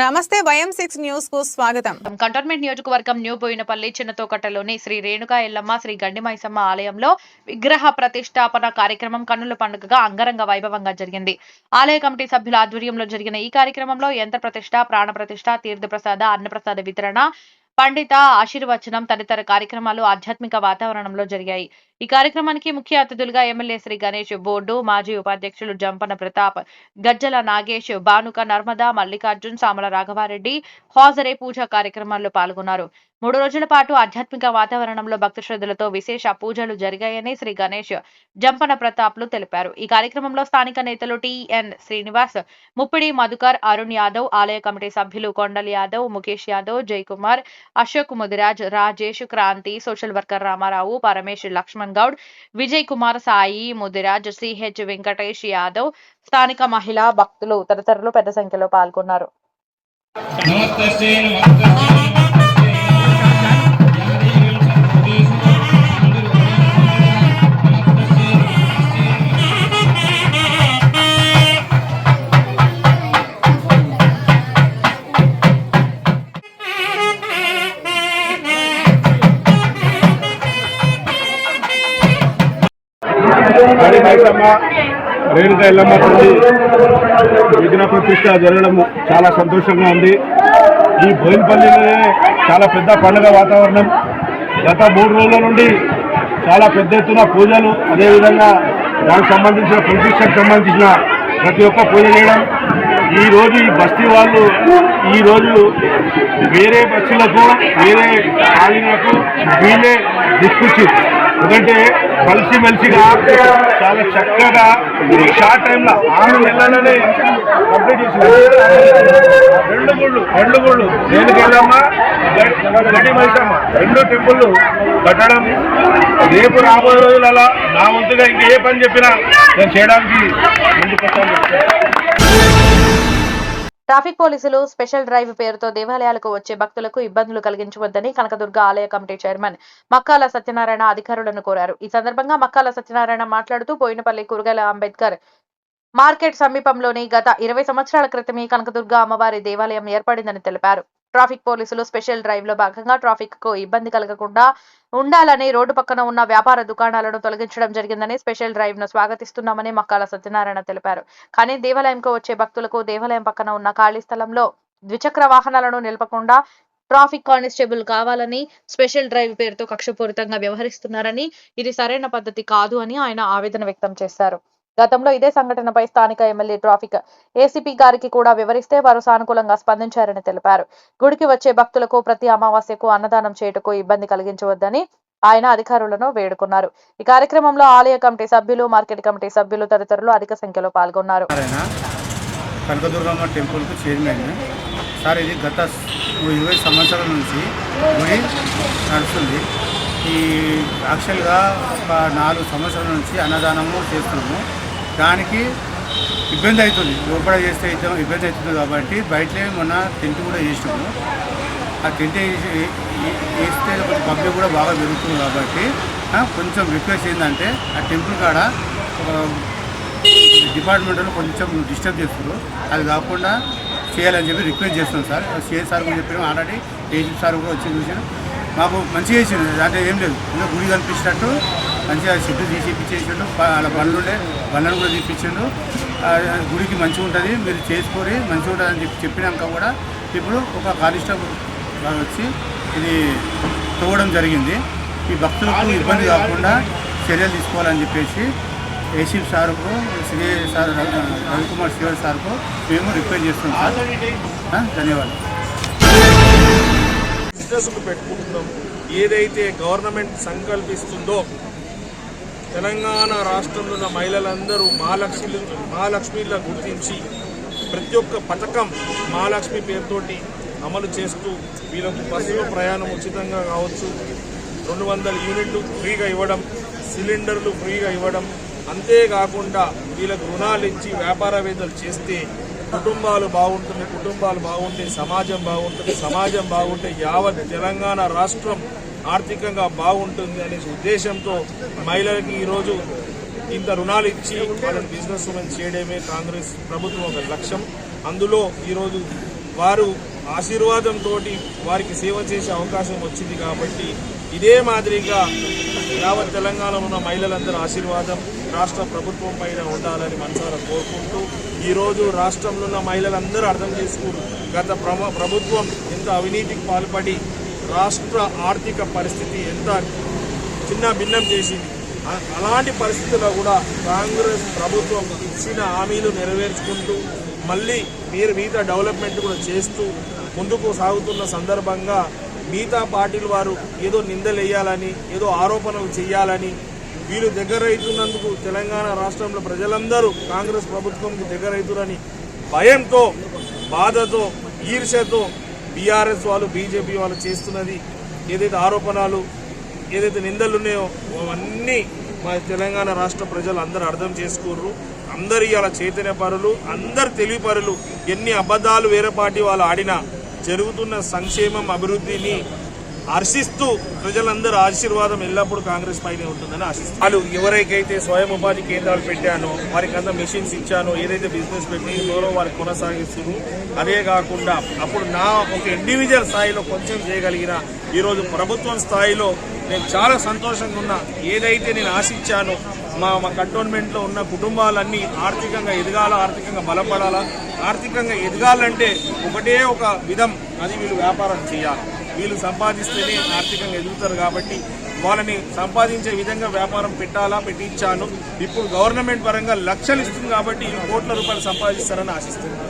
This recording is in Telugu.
నమస్తే వయం సిక్స్ న్యూస్కు స్వాగతం. కంటోన్మెంట్ నియోజకవర్గం న్యూ బోయినపల్లి చిన్నతోకట్టలోని శ్రీ రేణుకా ఎల్లమ్మ శ్రీ గండిమైసమ్మ ఆలయంలో విగ్రహ ప్రతిష్టాపన కార్యక్రమం కన్నుల పండుగగా అంగరంగ వైభవంగా జరిగింది. ఆలయ కమిటీ సభ్యుల ఆధ్వర్యంలో జరిగిన ఈ కార్యక్రమంలో యంత్ర ప్రతిష్ట ప్రాణ ప్రతిష్ట తీర్థప్రసాద అన్నప్రసాద వితరణ పండిత ఆశీర్వచనం తదితర కార్యక్రమాలు ఆధ్యాత్మిక వాతావరణంలో జరిగాయి. ఈ కార్యక్రమానికి ముఖ్య అతిథులుగా ఎమ్మెల్యే శ్రీ గణేష్ బోర్డు మాజీ ఉపాధ్యక్షులు జంపన ప్రతాప్ గజ్జల నాగేష్ బానుక నర్మదా మల్లికార్జున్ సామల రాఘవారెడ్డి హాజరై పూజా కార్యక్రమాల్లో పాల్గొన్నారు. మూడు రోజుల పాటు ఆధ్యాత్మిక వాతావరణంలో భక్తి శ్రద్ధలతో విశేష పూజలు జరిగాయని శ్రీ గణేష్ జంపన ప్రతాప్లు తెలిపారు. ఈ కార్యక్రమంలో స్థానిక నేతలు టిఎన్ శ్రీనివాస్ ముప్పిడి మధుకర్ అరుణ్ యాదవ్ ఆలయ కమిటీ సభ్యులు Kondal Yadav Mukesh Yadav Jayakumar Ashok Mudiraj Rajesh Kranthi social worker Ramarao Paramesh Lakshman Goud Vijay Kumar Sai Mudiraj CH Venkatesh Yadav స్థానిక మహిళా భక్తులు తదితరులు పెద్ద సంఖ్యలో పాల్గొన్నారు. బడి మైసమ్మ రేణుక ఎల్లమ్మ తల్లి విఘ్న ప్రతిష్ట జరగడం చాలా సంతోషంగా ఉంది. ఈ బోయినపల్లిలోనే చాలా పెద్ద పండుగ వాతావరణం. గత మూడు రోజుల నుండి చాలా పెద్ద ఎత్తున పూజలు అదేవిధంగా దానికి సంబంధించిన ప్రతిష్టకు సంబంధించిన ప్రతి ఒక్క పూజ చేయడం. ఈరోజు ఈ బస్తీ వాళ్ళు ఈ రోజు వేరే బస్సులకు వేరే కాలనీలకు వీళ్ళే దిక్కుచ్చి ఎందుకంటే కలిసి మెలిసిగా చాలా చక్కగా షార్ట్ టైంలో ఆరు నెలలనే కంప్లీట్ చేసిన రెండు గుళ్ళు రెండు గుళ్ళు. దేనికి వెళ్ళమ్మా గడి మైసమ్మ రెండు టెంపుల్ కట్టడం. రేపు రాబోయే రోజులలో నా వంతుగా ఇంకా ఏ పని చెప్పినా నేను చేయడానికి ముందుకు వస్తాను ట్రాఫిక్ పోలీసులు స్పెషల్ డ్రైవ్ పేరుతో దేవాలయాలకు వచ్చే భక్తులకు ఇబ్బందులు కలిగించవద్దని కనకదుర్గ ఆలయ కమిటీ చైర్మన్ మక్కాల సత్యనారాయణ అధికారులను కోరారు. ఈ సందర్భంగా మక్కాల సత్యనారాయణ మాట్లాడుతూ పోయినపల్లి కూరగాయల అంబేద్కర్ మార్కెట్ సమీపంలోని గత ఇరవై సంవత్సరాల క్రితమే కనకదుర్గ అమ్మవారి దేవాలయం ఏర్పడిందని తెలిపారు. ట్రాఫిక్ పోలీసులు స్పెషల్ డ్రైవ్లో భాగంగా ట్రాఫిక్కు ఇబ్బంది కలగకుండా ఉండాలని రోడ్డు పక్కన ఉన్న వ్యాపార దుకాణాలను తొలగించడం జరిగిందని స్పెషల్ డ్రైవ్ను స్వాగతిస్తున్నామని మక్కాల సత్యనారాయణ తెలిపారు. కానీ దేవాలయంకు వచ్చే భక్తులకు దేవాలయం పక్కన ఉన్న ఖాళీ స్థలంలో ద్విచక్ర వాహనాలను నిలపకుండా ట్రాఫిక్ కానిస్టేబుల్ కావాలని స్పెషల్ డ్రైవ్ పేరుతో కక్షపూరితంగా వ్యవహరిస్తున్నారని ఇది సరైన పద్ధతి కాదు అని ఆయన ఆవేదన వ్యక్తం చేశారు. గతంలో ఇదే సంఘటనపై స్థానిక ఎమ్మెల్యే ట్రాఫిక్ ఏసీపీ గారికి కూడా వివరిస్తే వారు సానుకూలంగా స్పందించారని తెలిపారు. గుడికి వచ్చే భక్తులకు ప్రతి అమావాస్యకు అన్నదానం చేయుటకు ఇబ్బంది కలిగించవద్దని ఆయన అధికారులను వేడుకున్నారు. ఈ కార్యక్రమంలో ఆలయ కమిటీ సభ్యులు మార్కెట్ కమిటీ సభ్యులు తదితరులు అధిక సంఖ్యలో పాల్గొన్నారు. కనకదుర్గమ్మ టెంపుల్కు చైర్మన్. సార్ ఇది గత ఇరవై సంవత్సరాల నుంచి గుడి నడుస్తుంది. ఈ యాక్చువల్గా ఒక నాలుగు సంవత్సరాల నుంచి అన్నదానము చేస్తున్నాము. దానికి ఇబ్బంది అవుతుంది. లోపల చేస్తే అయితే ఇబ్బంది అవుతుంది కాబట్టి బయటనే మొన్న టెంట్ కూడా చేసినాము. ఆ తింటే వేసి వేస్తే కొంచెం పబ్లిక్ కూడా బాగా పెరుగుతుంది కాబట్టి కొంచెం రిక్వెస్ట్ ఏంటంటే ఆ టెంపుల్ కాడ ఒక డిపార్ట్మెంట్లో కొంచెం డిస్టర్బ్ చేస్తున్నారు. అది కాకుండా చేయాలని చెప్పి రిక్వెస్ట్ చేస్తున్నాం సార్. సిఎస్ సార్ కూడా చెప్పినాం ఆల్రెడీ ఏజీ సార్ కూడా వచ్చి చూసాను. మాకు మంచిగా చేసింది దాంట్లో ఏం లేదు. ఇంకా గుడి కనిపించినట్టు మంచిగా చెట్టు తీసి ఇప్పించేసిండు ప- అలా బండ్లు బండ్లను కూడా తీపిచ్చిండు. గుడికి మంచిగా ఉంటుంది మీరు చేసుకొని మంచిగా ఉంటుంది అని చెప్పి చెప్పినాక కూడా ఇప్పుడు ఒక కానిస్టేబుల్ వచ్చి ఇది తవ్వడం జరిగింది. ఈ భక్తులకు ఇబ్బంది కాకుండా చర్యలు తీసుకోవాలని చెప్పేసి ఏసీ సార్కు శ్రీ సార్ రవికుమార్ శివ సార్కు మేము రిక్వెస్ట్ చేస్తున్నాం సార్. ధన్యవాదాలు. బిజినెస్లు పెట్టుకుంటున్నాం. ఏదైతే గవర్నమెంట్ సంకల్పిస్తుందో తెలంగాణ రాష్ట్రంలో ఉన్న మహిళలందరూ మహాలక్ష్మి మహాలక్ష్మిలా గుర్తించి ప్రతి ఒక్క పథకం మహాలక్ష్మి పేరుతోటి అమలు చేస్తూ వీళ్ళకు బస్సులో ప్రయాణం ఉచితంగా కావచ్చు. రెండు వందల యూనిట్లు ఫ్రీగా ఇవ్వడం సిలిండర్లు ఫ్రీగా ఇవ్వడం. అంతేకాకుండా వీళ్ళకు రుణాలు ఇచ్చి వ్యాపారవేత్తలు చేస్తే కుటుంబాలు బాగుంటుంది కుటుంబాలు బాగుంటే సమాజం బాగుంటుంది సమాజం బాగుంటే యావత్ తెలంగాణ రాష్ట్రం ఆర్థికంగా బాగుంటుంది అనే ఉద్దేశంతో మహిళలకి ఈరోజు ఇంత రుణాలు ఇచ్చి వాళ్ళని బిజినెస్ ఉమెన్ చేయడమే కాంగ్రెస్ ప్రభుత్వం ఒక లక్ష్యం. అందులో ఈరోజు వారు ఆశీర్వాదంతో వారికి సేవ చేసే అవకాశం వచ్చింది కాబట్టి ఇదే మాదిరిగా యావత్ తెలంగాణలో ఉన్న మహిళలందరూ ఆశీర్వాదం రాష్ట్ర ప్రభుత్వం పైన ఉండాలని మనసారా కోరుకుంటూ ఈరోజు రాష్ట్రంలో ఉన్న మహిళలందరూ అర్థం చేసుకుంటూ గత ప్రమ- ప్రభుత్వం ఎంత అవినీతికి పాల్పడి రాష్ట్ర ఆర్థిక పరిస్థితి ఎంత చిన్న భిన్నం చేసింది. అలాంటి పరిస్థితుల్లో కూడా కాంగ్రెస్ ప్రభుత్వం ఇచ్చిన హామీలు నెరవేర్చుకుంటూ మళ్ళీ మీరు మిగతా డెవలప్మెంట్ కూడా చేస్తూ ముందుకు సాగుతున్న సందర్భంగా మిగతా పార్టీల వారు ఏదో నిందలేయాలని ఏదో ఆరోపణలు చేయాలని వీళ్ళు దగ్గర అవుతున్నందుకు తెలంగాణ రాష్ట్రంలో ప్రజలందరూ కాంగ్రెస్ ప్రభుత్వంకి దగ్గర అవుతురని భయంతో బాధతో ఈర్ష్యతో బీఆర్ఎస్ వాళ్ళు బీజేపీ వాళ్ళు చేస్తున్నది ఏదైతే ఆరోపణలు ఏదైతే నిందలు ఉన్నాయో అవన్నీ మా తెలంగాణ రాష్ట్ర ప్రజలు అందరూ అర్థం చేసుకోర్రు. అందరు ఇవాళ చైతన్య పరులు అందరు తెలివి పరులు ఎన్ని అబద్ధాలు వేరే పార్టీ వాళ్ళు ఆడినా జరుగుతున్న సంక్షేమం అభివృద్ధిని హర్షిస్తూ ప్రజలందరూ ఆశీర్వాదం ఎల్లప్పుడూ కాంగ్రెస్ పైనే ఉంటుందని ఆశిస్తారు వాళ్ళు ఎవరికైతే స్వయం ఉపాధి కేంద్రాలు పెట్టానో వారికి అంతా మెషిన్స్ ఇచ్చానో ఏదైతే బిజినెస్ పెట్టి ఎవరో వారికి కొనసాగిస్తున్నారు అదే కాకుండా అప్పుడు నా ఒక ఇండివిజువల్ స్థాయిలో కొంచెం చేయగలిగిన ఈరోజు ప్రభుత్వం స్థాయిలో నేను చాలా సంతోషంగా ఉన్నా. ఏదైతే నేను ఆశించానో మా మా కంటోన్మెంట్లో ఉన్న కుటుంబాలన్నీ ఆర్థికంగా ఎదగాల ఆర్థికంగా బలపడాలా ఆర్థికంగా ఎదగాలంటే ఒకటే ఒక విధం అది వీళ్ళు వ్యాపారం చేయాలి. వీళ్ళు సంపాదిస్తేనే ఆర్థికంగా ఎదుగుతారు కాబట్టి వాళ్ళని సంపాదించే విధంగా వ్యాపారం పెట్టాలా పెట్టించాను. ఇప్పుడు గవర్నమెంట్ పరంగా లక్షలు ఇస్తుంది కాబట్టి కోట్ల రూపాయలు సంపాదిస్తారని ఆశిస్తున్నాను.